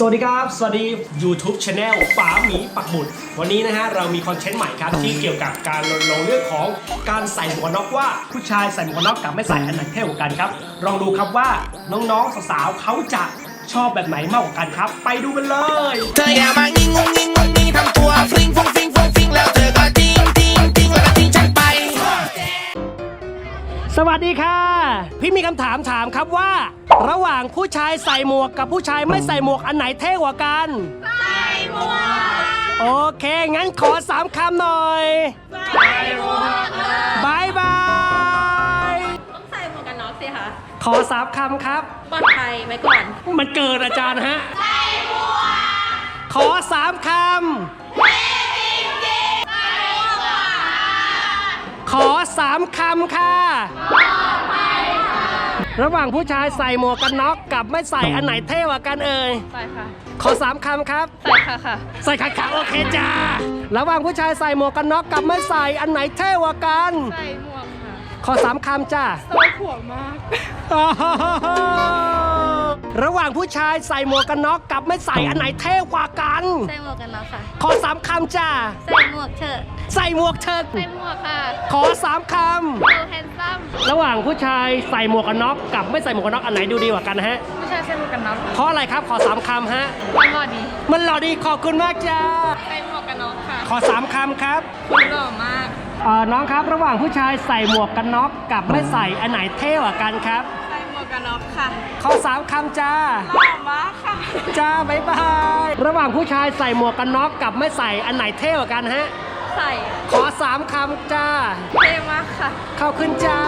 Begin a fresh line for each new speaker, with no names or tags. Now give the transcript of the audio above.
สวัสดีครับ สวัสดี YouTube Channel ป๋าหมีปักหมุด วันนี้นะฮะเรามีคอนเทนต์ใหม่ครับ ที่เกี่ยวกับการรณรงค์เรื่องของการใส่หมวกกันน็อกว่าผู้ชายใส่หมวกกันน็อกกับไม่ใส่อันไหนเท่กว่ากันครับลองดูครับว่าน้องๆสาวๆเขาจะชอบแบบไหนมากกว่ากันครับ ไปดูกันเลย
เธออย่ามางิงงงงิงงงงิงทำตัวฟลิงฟงฟิงฟงฟิง
สวัสดีค่ะ พี่มีคำถามถามครับว่า ระหว่างผู้ชายใส่หมวกกับผู้ชายไม่ใส่หมวกอันไหนเท่กว่ากัน ใส่หมวก โอเค งั้นขอสามคำหน่อยใส่หมวกบายบาย
ต้องใส่หมวกกันน็อกสิคะ
ขอสามคำครับ
ปลอดภัยไว้ก่อน
มันเกินอาจารย์ฮะ ใส่หมวก ขอสามคามคำค่ะ ระหว่างผู้ชายใส่หมวกกันน็อกกับไม่ใส่อันไหนเท่กว่ากันเอ่ย
ใส่ค่ะ
ขอสามคำครับ
ใส่ค่ะค่ะ
ใส่ขาขาโอเคจ้า ระหว่างผู้ชายใส่หมวกกันน็อกกับไม่ใส่อันไหนเท่กว่ากัน
ใส่หมวกค่ะ
ขอสามคำจ้า
โซผัวมาก
ระหว่างผู้ชายใส่หมวกกันน็อกกับไม่ใส่อันไหนเท่กว่ากัน
ใส่หมวกกันน็อกค่ะ
ขอสามคำจ้า
ใส่หมวกเถอะ
ใส่หมวกเถิก
ใส่หมวกค่ะ
ขอสามค
ดูแฮนซัมำ
ระหว่างผู้ชายใส่หมวกกันน็อกกับไม่ใส่หมวกกันน็อกอันไหนดูดีกว่ากันฮะ
ผู้ชายใส่หมวกกันน็อก
เพราะอะไรครับขอสามคำฮะ
คนหล่อดี
มันหล่อดีขอบคุณมากจ้า
ใส่หมวกกันน็อกค่ะ
ขอสามคำครับ
คนหล่อมาก
เอ่อน้องครับระหว่างผู้ชายใส่หมวกกันน็อกกับไม่ใส่อันไหนเท่กว่ากันครับ
ใส่หมว กกันน็อกค่ะ
ขอสามคำจ้า
หล่อมากค่ะ
จ้าบ๊ายบาย ระหว่างผู้ชายใส่หมวกกันน็อกกับไม่ใส่อันไหนเท่กว่ากันฮะ
ใส่
ขอสามคำจ้า
เท่มากค่ะ
เข้าขึ้นจ้า